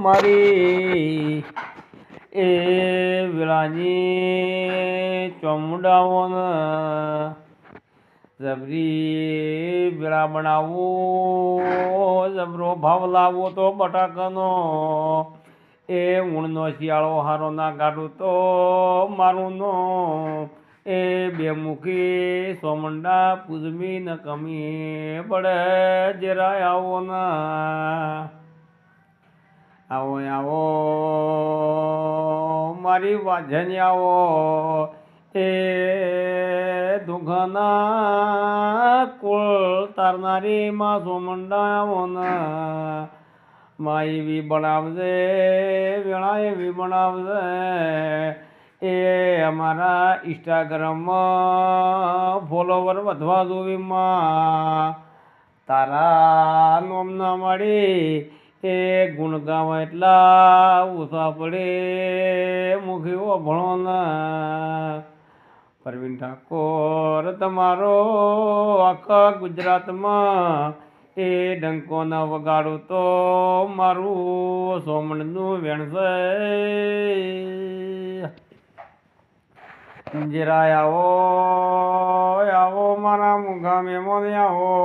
મારી એ વિરાજી ચોમડાઓને જબરી વેળા બનાવવો જબરો ભાવ લાવવો તો બટાકાનો, એ ઊણનો શિયાળો હારો ના કાઢું તો મારું નો એ બે મુખી સોમંડા પૂજમી ન કમી પડે જરાય આવો ના આવો આવો, મારી વાંઝણી આવો એ દુઃખના કુળ તારનારી માં સોમંડા આવો ના માં એવી બનાવજે વેળા એવી બનાવજે. એ અમારા ઇન્સ્ટાગ્રામમાં ફોલોવર વધવા જોવી માં. તારા નોમના મળી એ ગુણ ગાવા એટલા ઓછા પડે મુખી ભણો ના. પરવીન ઠાકોર, તમારો આખા ગુજરાતમાં એ ડંકો વગાડું તો મારું સોમણનું વેણસે જરાય આવો આવો મારા મુખા મેમોન આવો.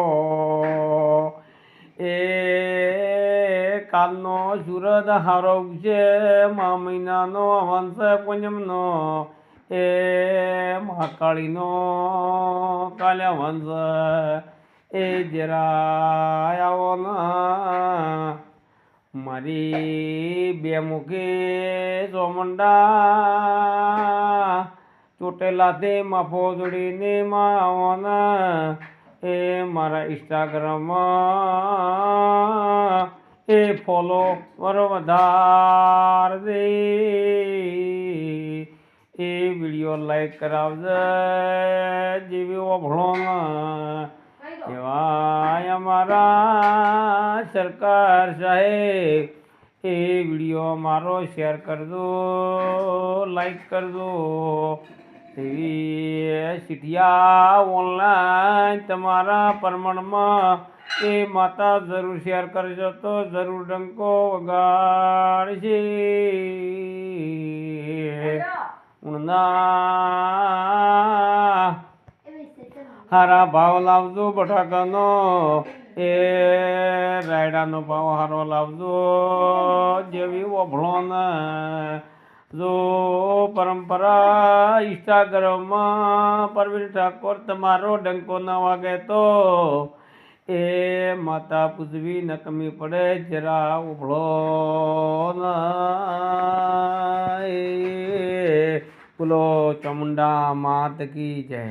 કાલનો સુરત હારો છે મા મહિનાનો વંશ પૂનમનો. એ મહાકાળીનો કાલે વંશ. એ જરા આવો મારી બે મુખી ચોમંડા ચોટેલાથી માફો જોડીને માવાના. એ મારા ઇન્સ્ટાગ્રામમાં એ ફોલો વધાર દે. એ વીડિયો લાઈક કરાવજે. જેવી ઓભળો એવા અમારા સરકાર સાહેબ એ વીડિયો મારો શેર કરજો લાઈક કરજો. એવી સિટિયા ઓનલાઈન તમારા પ્રમાણમાં એ માતા જરૂર શેર કરજો તો જરૂર ડંકો વગાડશે ઉણના. હારા ભાવ લાવજો બટાકાનો. એ રાયડાનો ભાવ હારો લાવજો. જેવી ઓભળો ને જો પરંપરા ઇન્સ્ટાગ્રામમાં પરવીન ઠાકોર તમારો ડંકો ન વાગે તો એ માતા પૂજવી નકમી પડે, જરા ઉભળો બોલો ચામુંડા માત કી જય.